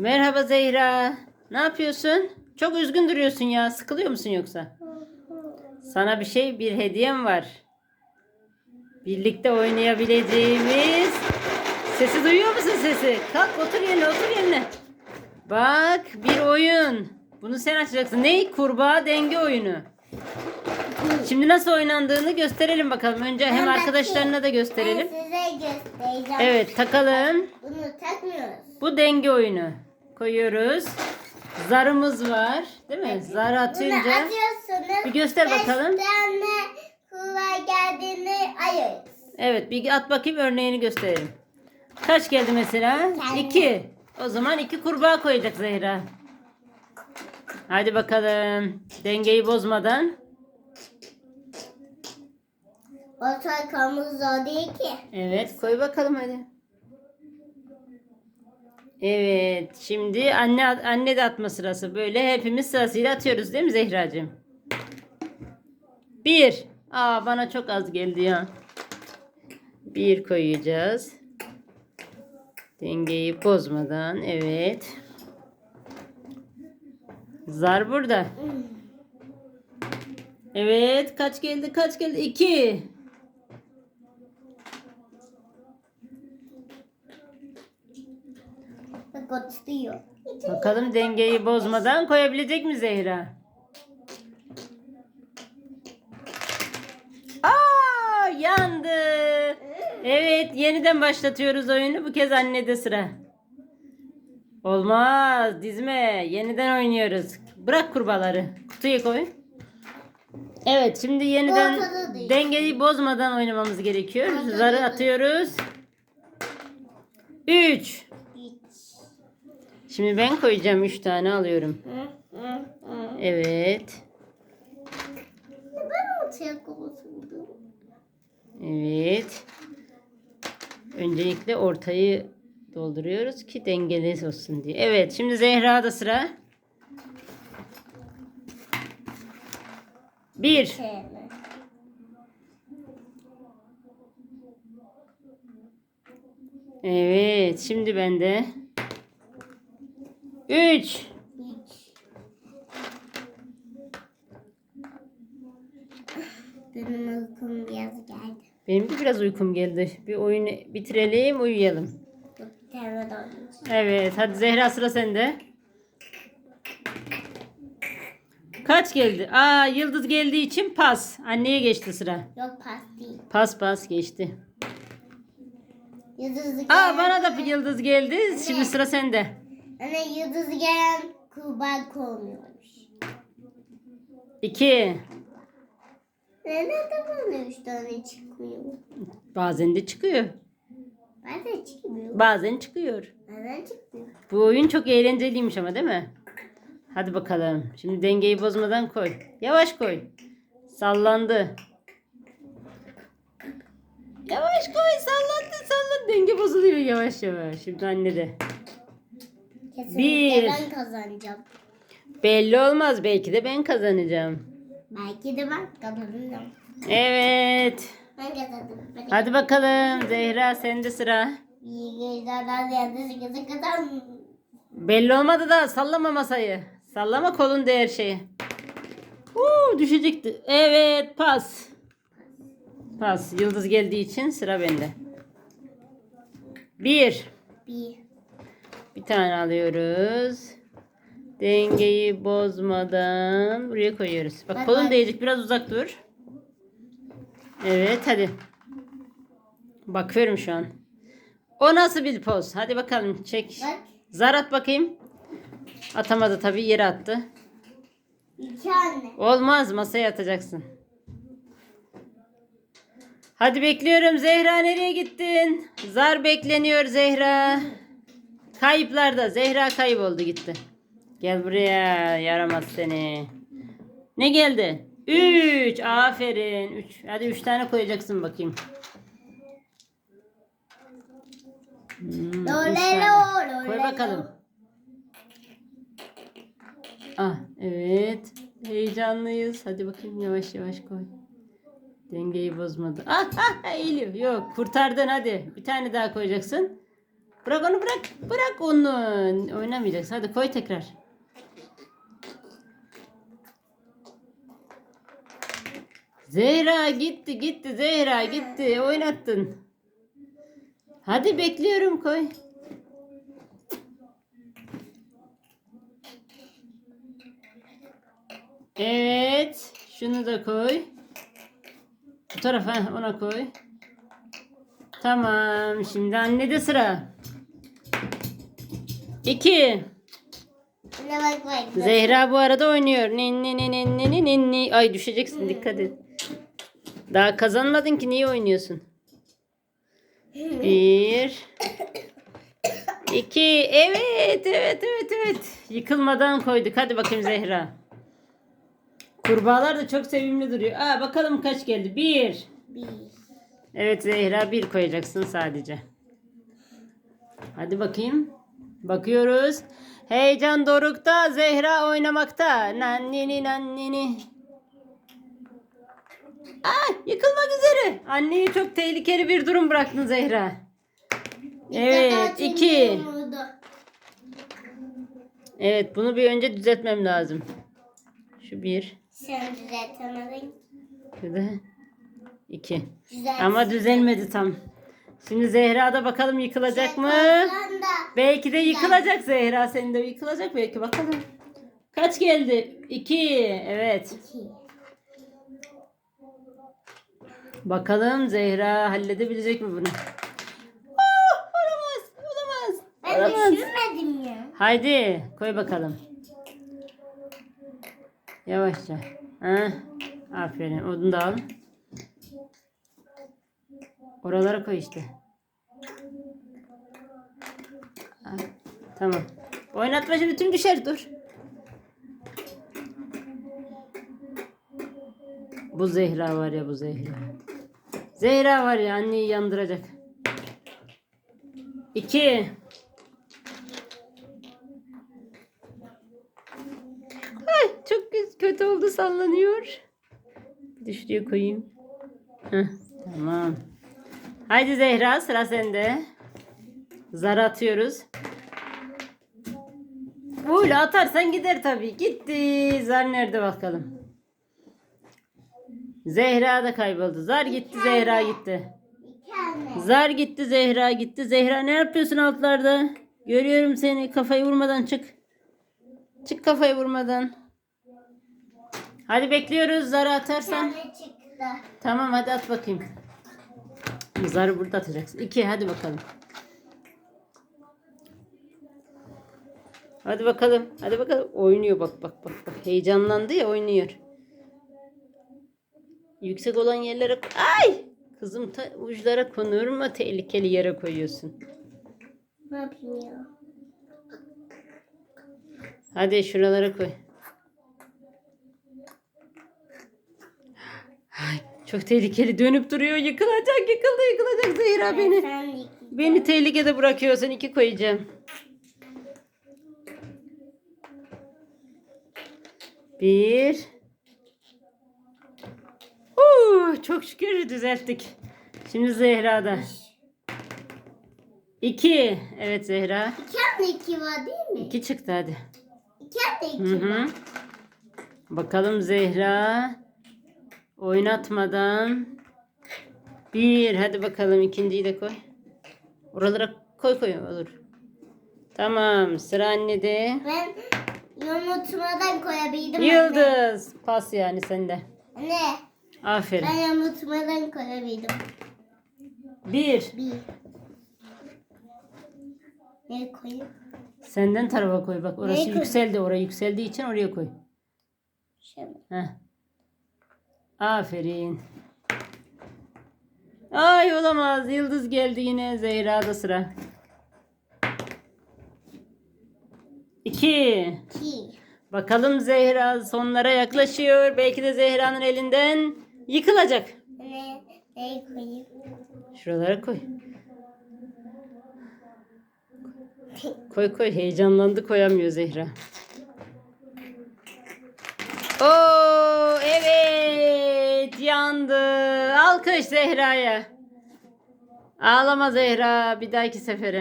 Merhaba Zehra. Ne yapıyorsun? Çok üzgün duruyorsun ya. Sıkılıyor musun yoksa? Sana bir şey, bir hediyem var. Birlikte oynayabileceğimiz. Sesi duyuyor musun sesi? Kalk otur yerine, otur yerine. Bak bir oyun. Bunu sen açacaksın. Ne? Kurbağa denge oyunu. Şimdi nasıl oynandığını gösterelim bakalım. Önce hem Ben arkadaşlarına da gösterelim. Ben size göstereceğim. Evet takalım. Bunu takmıyoruz. Bu denge oyunu. Koyuyoruz. Zarımız var. Değil mi? Zar atınca. Bir göster Beş bakalım. tane kurbağa geldiğini ayırıyoruz. Evet bir at bakayım örneğini gösterelim. Kaç geldi mesela? Geldi. İki. O zaman iki kurbağa koyacak Zehra. Hadi bakalım. Dengeyi bozmadan. O takamız zor değil ki. Evet koy bakalım hadi. Evet şimdi anne anne de atma sırası. Böyle hepimiz sırasıyla atıyoruz değil mi Zehracığım? Bir. Aa bana çok az geldi ya. Bir koyacağız. Dengeyi bozmadan. Evet. Zar burada. Evet kaç geldi kaç geldi? İki. Tutuyor. Bakalım dengeyi bozmadan koyabilecek mi Zehra? Aa yandı. Evet yeniden başlatıyoruz oyunu. Bu kez annede sıra. Olmaz dizme. Yeniden oynuyoruz. Bırak kurbağaları. Kutuya koy. Evet şimdi yeniden Ortada dengeyi bozmadan oynamamız gerekiyor. Zarı atıyoruz. 3 Hiç. Şimdi ben koyacağım 3 tane alıyorum. Evet. Ben ortaya koydum. Evet. Öncelikle ortayı dolduruyoruz ki dengeli olsun diye. Evet şimdi Zehra'da sıra. Bir. Evet şimdi bende. Üç. Benim uykum biraz geldi. Benim de biraz uykum geldi. Bir oyunu bitirelim uyuyalım. Evet hadi Zehra sıra sende. Kaç geldi? Aa yıldız geldiği için pas. Anneye geçti sıra. Yok pas değil. Pas pas geçti. Yıldız Aa gelen- bana da yıldız geldi. Şimdi sıra sende. Anne yıldız gelen kurban kovmuyormuş. İki. Neden bana üç tane çıkmıyor? Bazen de çıkıyor. Bazen çıkmıyor. Bazen çıkıyor. Neden çıkmıyor? Bu oyun çok eğlenceliymiş ama değil mi? Hadi bakalım. Şimdi dengeyi bozmadan koy. Yavaş koy. Sallandı. Yavaş koy. Sallandı sallandı. Denge bozuluyor yavaş yavaş. Şimdi anne de. Kesinlikle Bir. ben kazanacağım. Belli olmaz. Belki de ben kazanacağım. Belki de ben kazanacağım. Evet. Ben kazandım. Ben Hadi bakalım. Zehra sende sıra. Kazan. Belli olmadı da sallama masayı. Sallama kolun değer şeyi. Uuu düşecekti. Evet pas. Pas. Yıldız geldiği için sıra bende. Bir. Bir. Bir tane alıyoruz. Dengeyi bozmadan buraya koyuyoruz. Bak Bak, kolun bak. değecek biraz uzak dur. Evet hadi. Bakıyorum şu an. O nasıl bir poz? Hadi bakalım çek. Bak. Zar at bakayım. Atamadı tabii yere attı. İki anne. Olmaz masaya atacaksın. Hadi bekliyorum Zehra nereye gittin? Zar bekleniyor Zehra. Kayıplarda Zehra kayboldu gitti. Gel buraya yaramaz seni. Ne geldi? 3. Aferin. 3. Hadi 3 tane koyacaksın bakayım. Hmm. Lolelo, Koy bakalım. Ah evet. Heyecanlıyız. Hadi bakayım yavaş yavaş koy. Dengeyi bozmadı. Ah ah eğiliyor. Yok kurtardın hadi. Bir tane daha koyacaksın. Bırak onu bırak. Bırak onu. Oynamayacaksın. Hadi koy tekrar. Zehra gitti gitti Zehra gitti. Oynattın. Hadi bekliyorum koy. Evet. Şunu da koy. Bu tarafa ona koy. Tamam. Şimdi annede sıra. İki. Zehra bu arada oynuyor. Ninni ninni ninni ninni. Ay düşeceksin dikkat et. Daha kazanmadın ki niye oynuyorsun? Bir. iki. Evet evet evet evet. Yıkılmadan koyduk. Hadi bakayım Zehra. Kurbağalar da çok sevimli duruyor. Aa bakalım kaç geldi. Bir. Bir. Evet Zehra bir koyacaksın sadece. Hadi bakayım. Bakıyoruz. Heyecan dorukta, Zehra oynamakta. Nannini nannini. Aa, yıkılmak üzere. Anneyi çok tehlikeli bir durum bıraktın Zehra. Evet, iki. Evet, bunu bir önce düzeltmem lazım. Şu bir, Sen düzeltemedin. şu da iki. Güzel. Ama düzelmedi tam. Şimdi Zehra'da bakalım yıkılacak mı? Da. Belki de yıkılacak Zehra. Senin de yıkılacak belki bakalım. Kaç geldi? İki. Evet. Bakalım Zehra halledebilecek mi bunu? Oh, olamaz. Olamaz. Ben Olamaz. düşünmedim ya. Haydi koy bakalım. Yavaşça. Ha? Aferin. Onu da al. Oralara koy işte. Tamam. Oynatma şimdi tüm düşer dur. Bu Zehra var ya bu Zehra. Zehra var ya anneyi yandıracak. İki. Ay çok kö- kötü oldu sallanıyor. Şuraya koyayım. Heh, tamam. Haydi Zehra sıra sende. Zar atıyoruz. Böyle atarsan gider tabii. Gitti. Zar nerede bakalım. Zehra da kayboldu. Zar gitti Zehra gitti. Zar gitti Zehra gitti. Zehra ne yapıyorsun altlarda? Görüyorum seni. Kafayı vurmadan çık. Çık kafayı vurmadan. Hadi bekliyoruz Bir atarsan. Tamam hadi at bakayım. Zarı burada atacaksın. İki hadi bakalım. Hadi bakalım. Hadi bakalım. Oynuyor bak bak bak. bak. Heyecanlandı ya oynuyor. Yüksek olan yerlere... Ay! Kızım ta uçlara konur mu? Tehlikeli yere koyuyorsun. Ne yapayım ya? Hadi şuralara koy. Ay, çok tehlikeli dönüp duruyor. Yıkılacak, yıkıldı, yıkılacak Zehra beni. Beni tehlikede bırakıyorsun. iki koyacağım. Bir. Huu, çok şükür düzelttik. Şimdi Zehra'da. İki. Evet Zehra. İki anne iki var değil mi? İki çıktı hadi. İki anne Hı iki hı. var. Bakalım Zehra. Oynatmadan. Bir. Hadi bakalım ikinciyi de koy. Oralara koy koy olur. Tamam sıra annede. Ben yumurtmadan koyabildim. Anne. Yıldız. Pas yani sende. Anne. Aferin. Ben yumurtmadan koyabildim. Bir. Bir. Ne koyayım? Senden tarafa koy bak. Orası yükseldi. Oraya yükseldiği için oraya koy. Şöyle. Heh. Aferin. Ay olamaz. Yıldız geldi yine. Zehra'da sıra. İki. İki. Bakalım Zehra sonlara yaklaşıyor. Belki de Zehra'nın elinden yıkılacak. Ne? Ne koyayım? Şuralara koy. Koy koy. Heyecanlandı koyamıyor Zehra. Oo evet yandı. Alkış Zehra'ya. Ağlama Zehra bir dahaki sefere.